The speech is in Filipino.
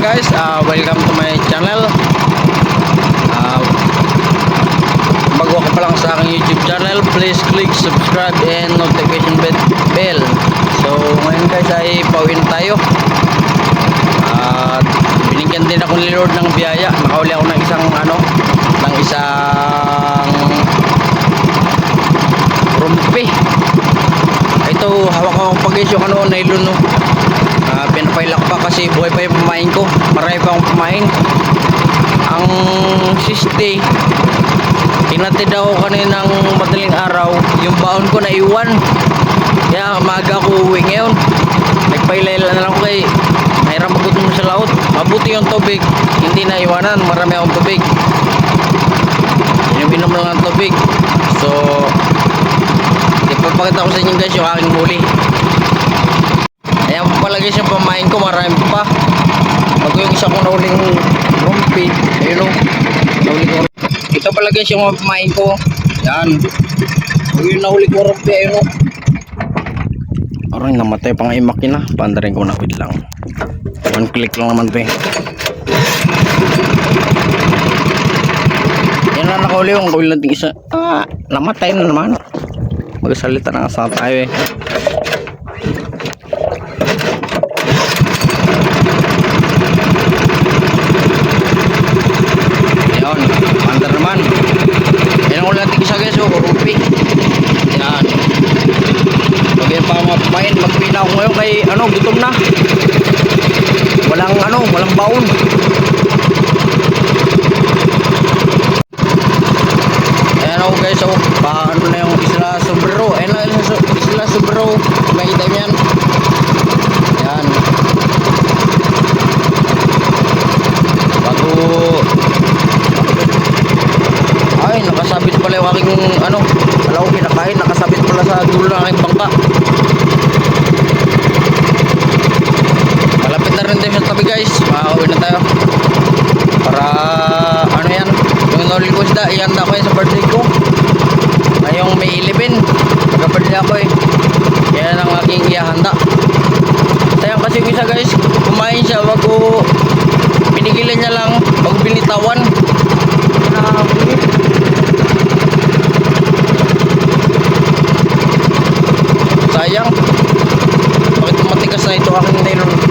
guys. Uh, welcome to my channel. Uh, bago ka pa lang sa aking YouTube channel, please click subscribe and notification bell-. So ngayon guys ay pauwi na tayo. Ni ng biyaya. Nakauli ako ng isang ano, ng isang rumpi. Ito, hawak ko ang pag-isyo ano, nylon no. Uh, pinapailak pa kasi buhay pa yung pamain ko. Marami pa akong pamain. Ang siste, hinatid ako kaninang madaling araw. Yung baon ko na iwan. Kaya maaga ako uwi ngayon. Nagpailayla na lang ako kay Mabuti yung tubig. Hindi na iwanan. Marami akong tubig. Inom-inom lang ang tubig. So, ipapakita ko sa inyo guys yung aking huli. Ayan pa pala guys yung pamain ko, marami pa. Bago yung isa kong nahuling rumpi. Ayun o. Nahuli ko. Ito pala guys yung pamain ko. Yan. Bago yung nahuli ko rumpi. Ayun o. Aray, namatay pa nga yung makina. Pandarin ko na. Wait lang. One click lang naman to eh. Yan na nakahuli yung gawin natin isa. Ah, namatay na naman. Magsalita na sa tayo eh. Ayun, pandar naman. Ang ulat isa guys, oh, rumpi. Yan. Bagay pa mga pamain, magpina ako ngayon kay ano, gutom na walang ano walang baon. Ayan ako guys oh. ako paano na yung isla sobro ayan lang isla, isla sobro makikita nyo yan. Ayan. Bago. Ay nakasabit pala yung aking ano alaw pinakain nakasabit pala sa dulo ng aking bangka. handa ihanda ko yun eh, sa birthday ko. Ngayong may 11 magka-birthday ako eh. Yan ang aking ihanda sayang kasi isa guys kumain siya wag ko binigilan niya lang wag binitawan nakakabilit sayang. Bakit matigas na ito aking nilong